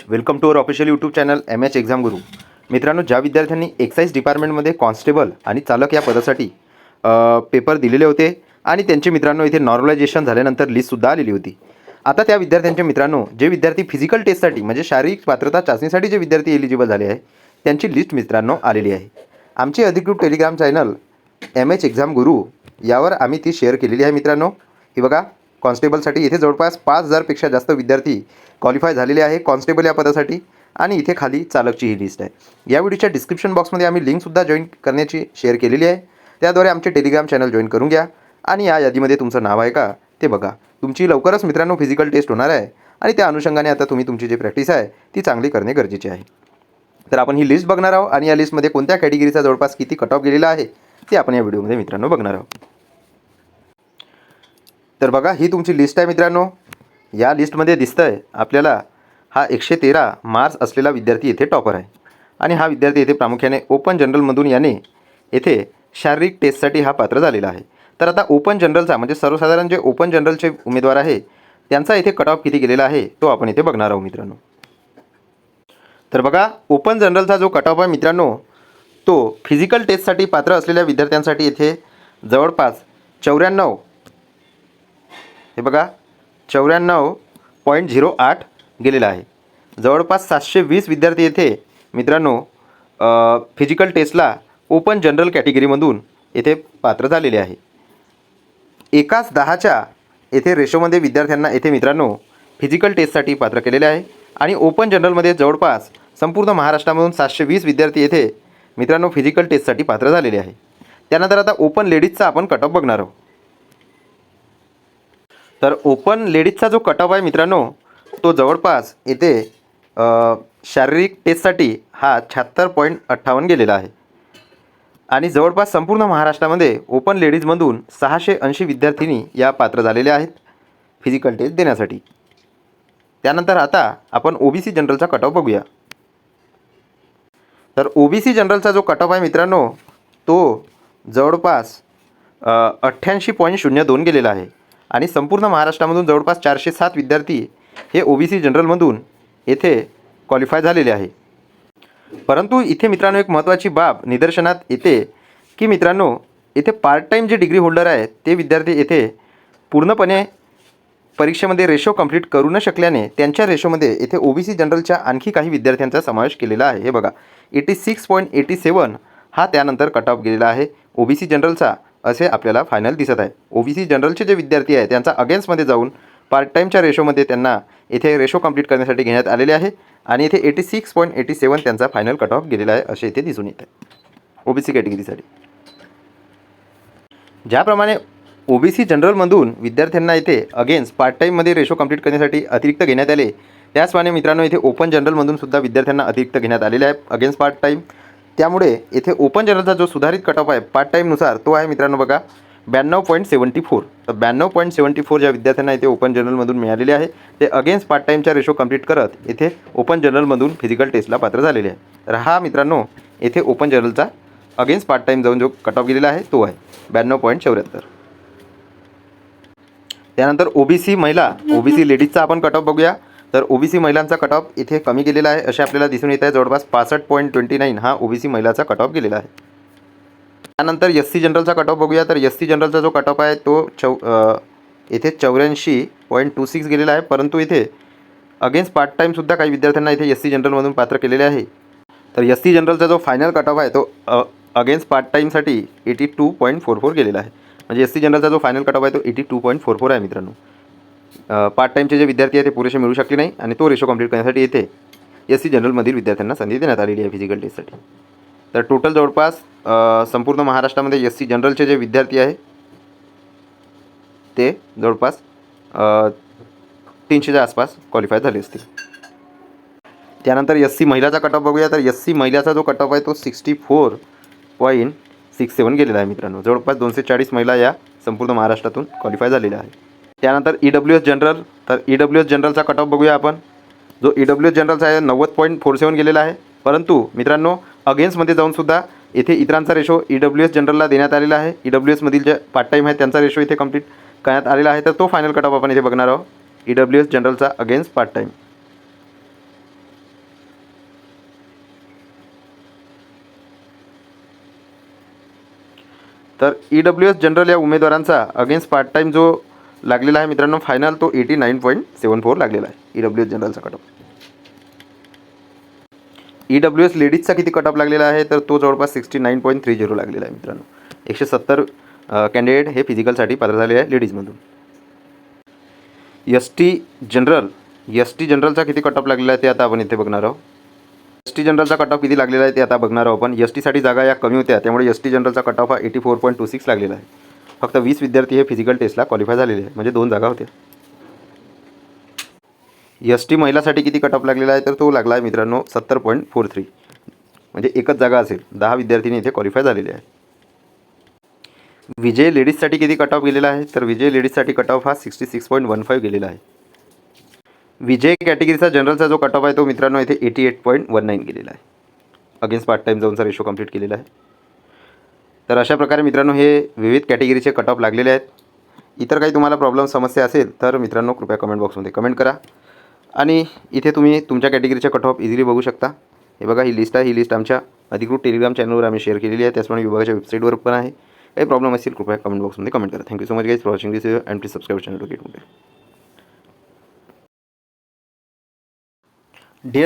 Much welcome to our official YouTube channel M H exam Guru मित्रांनो ज्या विद्यार्थ्यांनी excise डिपार्टमेंटमध्ये कॉन्स्टेबल आणि चालक या पदासाठी पेपर दिलेले होते आणि त्यांचे मित्रांनो इथे नॉर्मलायझेशन झाल्यानंतर लिस्टसुद्धा आलेली होती. आता त्या विद्यार्थ्यांच्या मित्रांनो जे विद्यार्थी फिजिकल टेस्टसाठी म्हणजे शारीरिक पात्रता चाचणीसाठी जे विद्यार्थी एलिजिबल झाले आहे त्यांची लिस्ट मित्रांनो आलेली आहे. आमची अधिकृत Telegram channel M H exam Guru यावर आम्ही ती शेअर केलेली आहे मित्रांनो. ही बघा कॉन्स्टेबलसाठी इथे जवळपास पाच हजारपेक्षा जास्त विद्यार्थी क्वालिफाय झालेले आहे कॉन्स्टेबल या पदासाठी आणि इथे खाली चालकची ही लिस्ट आहे. या व्हिडिओच्या डिस्क्रिप्शन बॉक्समध्ये आम्ही लिंकसुद्धा जॉईन करण्याची शेअर केलेली आहे. त्याद्वारे आमचे टेलिग्राम चॅनल जॉईन करून घ्या आणि या यादीमध्ये तुमचं नाव आहे का ते बघा. तुमची लवकरच मित्रांनो फिजिकल टेस्ट होणार आहे आणि त्या अनुषंगाने आता तुम्ही तुमची जी प्रॅक्टिस आहे ती चांगली करणे गरजेचे आहे. तर आपण ही लिस्ट बघणार आहोत आणि या लिस्टमध्ये कोणत्या कॅटेगरीचा जवळपास किती कट ऑफ गेलेला आहे ते आपण या व्हिडिओमध्ये मित्रांनो बघणार आहोत. तर बघा ही तुमची लिस्ट आहे मित्रांनो. या लिस्टमध्ये दिसतं आहे आपल्याला हा एकशे तेरा मार्क्स असलेला विद्यार्थी येथे टॉपर आहे. आणि हा विद्यार्थी येथे प्रामुख्याने ओपन जनरलमधून याने येथे शारीरिक टेस्टसाठी हा पात्र झालेला आहे. तर आता ओपन जनरलचा म्हणजे सर्वसाधारण जे ओपन जनरलचे उमेदवार आहे त्यांचा इथे कट ऑफ किती गेलेला आहे तो आपण इथे बघणार आहोत मित्रांनो. तर बघा ओपन जनरलचा जो कट ऑफ आहे मित्रांनो तो फिजिकल टेस्टसाठी पात्र असलेल्या विद्यार्थ्यांसाठी येथे जवळपास चौऱ्याण्णव हे बघा चौऱ्याण्णव पॉईंट झिरो आठ गेलेला आहे. जवळपास सातशे वीस विद्यार्थी येथे मित्रांनो फिजिकल टेस्टला ओपन जनरल कॅटेगरीमधून येथे पात्र झालेले आहे. एकाच दहाच्या येथे रेशोमध्ये विद्यार्थ्यांना येथे मित्रांनो फिजिकल टेस्टसाठी पात्र केलेले आहे. आणि ओपन जनरलमध्ये जवळपास संपूर्ण महाराष्ट्रामधून सातशे वीस विद्यार्थी येथे मित्रांनो फिजिकल टेस्टसाठी पात्र झालेले आहे. त्यानंतर आता ओपन लेडीजचा आपण कटअप बघणार आहोत. तर ओपन लेडीजचा जो कट ऑफ आहे मित्रांनो तो जवळपास येथे शारीरिक टेस्टसाठी हा शहात्तर पॉईंट अठ्ठावन्न गेलेला आहे. आणि जवळपास संपूर्ण महाराष्ट्रामध्ये ओपन लेडीजमधून सहाशे ऐंशी विद्यार्थिनी या पात्र झालेल्या आहेत फिजिकल टेस्ट देण्यासाठी. त्यानंतर आता आपण ओ बी सी जनरलचा कट ऑफ बघूया. तर ओ बी सी जनरलचा जो कट ऑफ आहे मित्रांनो तो जवळपास अठ्ठ्याऐंशी पॉईंट शून्य दोन गेलेला आहे. आणि संपूर्ण महाराष्ट्रामधून जवळपास चारशे सात विद्यार्थी हे ओ बी सी जनरलमधून येथे क्वालिफाय झालेले आहे. परंतु इथे मित्रांनो एक महत्त्वाची बाब निदर्शनात येते की मित्रांनो येथे पार्ट टाईम जे डिग्री होल्डर आहेत ते विद्यार्थी येथे पूर्णपणे परीक्षेमध्ये रेशो कंप्लीट करू न शकल्याने त्यांच्या रेशोमध्ये येथे ओ बी सी जनरलच्या आणखी काही विद्यार्थ्यांचा समावेश केलेला आहे. हे बघा eighty six point eighty seven हा त्यानंतर कट ऑफ गेलेला आहे. ओ बी सी जनरलचा असे आपल्याला फायनल दिसत आहे. ओ बी सी जनरलचे जे विद्यार्थी आहे त्यांचा अगेन्स्टमध्ये जाऊन पार्ट टाईमच्या रेशोमध्ये त्यांना येथे रेशो कंप्लीट करण्यासाठी घेण्यात आलेले आहे. आणि येथे eighty six point eighty seven त्यांचा फायनल कट ऑफ गेलेला आहे असे इथे दिसून येत आहे. ओ बी सी कॅटेगरीसाठी ज्याप्रमाणे ओ बी सी जनरलमधून विद्यार्थ्यांना येथे अगेन्स्ट पार्ट टाईममध्ये रेशो कंप्लीट करण्यासाठी अतिरिक्त घेण्यात आले त्याचप्रमाणे मित्रांनो इथे ओपन जनरलमधून सुद्धा विद्यार्थ्यांना अतिरिक्त घेण्यात आलेले आहे अगेन्स्ट पार्ट टाईम त्यामुळे येथे ओपन जनरलचा जो सुधारित कट आहे पार्ट टाईमनुसार तो आहे मित्रांनो बघा ब्याण्णव पॉईंट सेवन्टी फोर तर ब्याण्णव पॉईंट सेवन्टी फोर ज्या विद्यार्थ्यांना इथे ओपन जनरलमधून मिळालेले आहे ते अगेन्स्ट पार्ट टाईमच्या रेशो कंप्लीट करत येथे ओपन जनरलमधून फिजिकल टेस्टला पात्र झालेले आहे. तर हा मित्रांनो येथे ओपन जनरलचा अगेन्स्ट पार्ट टाईम जाऊन जो कट ऑफ गेलेला आहे तो आहे ब्याण्णव पॉईंट चौऱ्याहत्तर. त्यानंतर ओबीसी महिला ओबीसी लेडीजचा आपण कट ऑफ बघूया. तर ओबीसी महिलांचा कट ऑफ इथे कमी गेलेला आहे असे आपल्याला दिसून येत आहे. जवळपास पासष्ट पॉईंट ट्वेंटी नाईन हा ओबीसी महिलाचा कट ऑफ गेलेला आहे. त्यानंतर एस सी जनरलचा कट ऑफ बघूया. तर एस सी जनरलचा जो कट ऑफ आहे तो चौ इथे येथे चौऱ्याऐंशी पॉईंट टू सिक्स गेलेला आहे. परंतु इथे अगेन्स्ट पार्ट टाईमसुद्धा काही विद्यार्थ्यांना इथे एस सी जनरलमधून पात्र केलेले आहे. तर एस सी जनरलचा जो फायनल कट ऑफ आहे तो अगेन्स्ट पार्ट टाईमसाठी eighty two point four four गेलेला आहे. म्हणजे एस सी जनरलचा जो फायनल कट ऑफ आहे तो eighty two point four four आहे मित्रांनो. पार्ट टाईमचे जे विद्यार्थी आहेत ते पुरेसे मिळू शकले नाही आणि तो रेशो कंप्लीट करण्यासाठी येथे एस सी जनरलमधील विद्यार्थ्यांना संधी देण्यात आलेली आहे फिजिकल टेस्टसाठी तर टोटल जवळपास संपूर्ण महाराष्ट्रामध्ये एस सी जनरलचे जे विद्यार्थी आहे ते जवळपास तीनशेच्या आसपास क्वालिफाय झाले असतील. त्यानंतर एस सी महिलाचा कटअप बघूया. तर एस सी महिलाचा जो कटअप आहे तो sixty four point six seven गेलेला आहे मित्रांनो. जवळपास दोनशे चाळीस महिला या संपूर्ण महाराष्ट्रातून क्वालिफाय झालेल्या आहे त्यानंतर ई डब्ल्यू एस जनरल तर ई डब्ल्यू एस जनरलचा कट ऑफ बघूया आपण. जो ई डब्ल्यू एस जनरलचा आहे नव्वद पॉईंट फोर सेवन गेलेला आहे. परंतु मित्रांनो अगेन्स्टमध्ये जाऊनसुद्धा इथे इतरांचा रेशो ई डब्ल्यू एस जनरलला देण्यात आलेला आहे. ई डब्ल्यू एसमधील जे पार्ट टाईम आहे त्यांचा रेशो इथे कंप्लीट करण्यात आलेला आहे. तर तो फायनल कट ऑफ आपण इथे बघणार आहोत. ई डब्ल्यू एस जनरलचा अगेन्स्ट पार्ट टाईम तर ई डब्ल्यू एस जनरल या उमेदवारांचा अगेन्स्ट पार्ट टाईम जो लागलेला आहे मित्रांनो. फायनल तो eighty nine point seven four लागलेला आहे. ई डब्ल्यू एस जनरलचा कटअप ई डब्ल्यू एस लेडीजचा किती कटअप लागलेला आहे? तर तो जवळपास sixty nine point three zero लागलेला आहे मित्रांनो. एकशे सत्तर कॅन्डिडेट हे फिजिकलसाठी पात्र झाले आहे लेडीजमधून S T general S T जनरलचा किती कटअप लागलेला आहे ते आता आपण इथे बघणार आहोत. एस टी जनरलचा कट ऑफ किती लागलेला आहे ते आता बघणार आहोत आपण. एस टीसाठी जागा या कमी होत्या त्यामुळे एस टी जनरलचा कट ऑफ हा eighty four point two six लागलेला आहे. फक्त वीस विद्यार्थी हे फिजिकल टेस्टला क्वालिफाय झालेले आहे म्हणजे दोन जागा होत्या. एस टी महिलासाठी किती कटअप लागलेला आहे? तर तो लागला आहे मित्रांनो सत्तर पॉईंट फोर थ्री म्हणजे एकच जागा असेल. दहा विद्यार्थिनी इथे क्वालिफाय झालेले आहे विजय लेडीजसाठी किती कटऑफ गेलेला आहे? तर विजय लेडीजसाठी कटऑफ हा sixty six point one five गेलेला आहे. विजय कॅटेगरीचा जनरलचा जो कटऑफ आहे तो मित्रांनो इथे eighty eight point one nine गेलेला आहे. Against part time sir ratio complete केलेला आहे. तर अशा प्रकारे मित्रांनो हे विविध कॅटेगरीचे कट ऑफ लागलेले आहेत. इतर काही तुम्हाला प्रॉब्लेम समस्या असेल तर मित्रांनो कृपया कमेंट बॉक्समध्ये कमेंट करा. आणि इथे तुम्ही तुमच्या कॅटेगरीचे कट ऑफ इझिली बघू शकता. हे बघा ही लिस्ट आहे. ही लिस्ट आमच्या अधिकृत टेलिग्राम चॅनलवर आम्ही शेअर केलेली आहे. त्याचप्रमाणे विभागाच्या वेबसाईटवर पण आहे. काही प्रॉब्लेम असेल कृपया कमेंट बॉक्समध्ये कमेंट करा. Thank you so much guys for watching this video and please subscribe channel to get more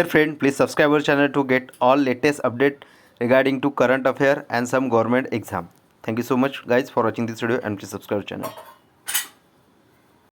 friend please please subscribe channel to get all latest update regarding to current affair and some government exam. Thank you so much guys for watching this video and please subscribe channel.